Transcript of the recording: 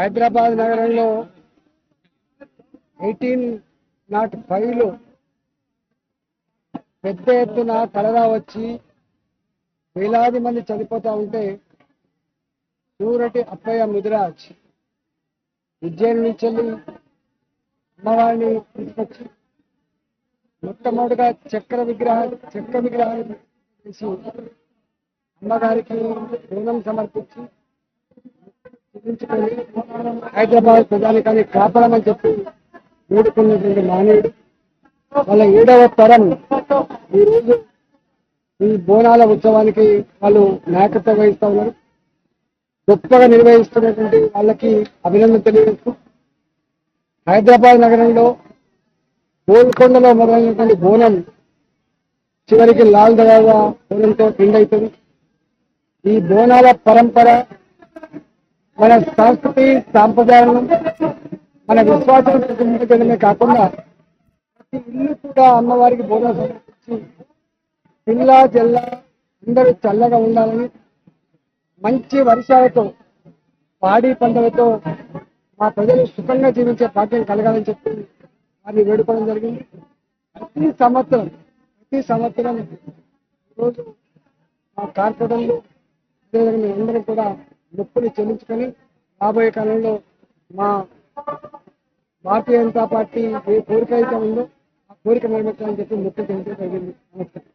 హైదరాబాద్ నగరంలో eighteen not ఫైవ్లో పెద్ద ఎత్తున కలరా వచ్చి వేలాది మంది చనిపోతూ ఉంటే సూరటి అప్పయ్య ముదిరాజ్ ఉజ్జయిని నుంచి వెళ్ళి అమ్మవారిని తీసుకొచ్చి మొట్టమొదటిగా చక్ర విగ్రహ చక్ర విగ్రహాన్ని తీసి అమ్మగారికి రుణం సమర్పించి చూపించుకొని హైదరాబాద్ ప్రజానికాన్ని కాపాడమని చెప్పి వేడుకున్నటువంటి మానవుడు వాళ్ళ ఏడవ తరం ఈరోజు ఈ బోనాల ఉత్సవానికి వాళ్ళు నాయకత్వం వహిస్తూ ఉన్నారు. గొప్పగా నిర్వహిస్తున్నటువంటి వాళ్ళకి అభినందన తెలియజేస్తూ హైదరాబాద్ నగరంలో గోల్కొండలో మొదలైనటువంటి బోనం చివరికి లాల్ దగా బోనంతో ఎండ్ అవుతుంది. ఈ బోనాల పరంపర మన సంస్కృతి సాంప్రదాయాలను మన విశ్వాసం ప్రతిబింబించడమే కాకుండా ప్రతి ఇల్లు కూడా అమ్మవారికి బోధన సమర్పించి పిల్ల జల్ల అందరూ చల్లగా ఉండాలని మంచి వర్షాలతో పాడి పంటలతో మా ప్రజలు సుఖంగా జీవించే భాగ్యం కలగాలని చెప్పి వారిని వేడుకోవడం జరిగింది. ప్రతి సంవత్సరం ప్రతి సంవత్సరం రోజు మా కార్పొరేటర్లు అందరం కూడా నొప్పిని చెల్లించుకొని రాబోయే కాలంలో మా భారతీయ జనతా పార్టీ ఏ కోరిక అయితే ఉందో ఆ కోరిక నెరవేర్చాలని చెప్పి మొక్కులు చెల్లించడం జరిగింది. నమస్కారం.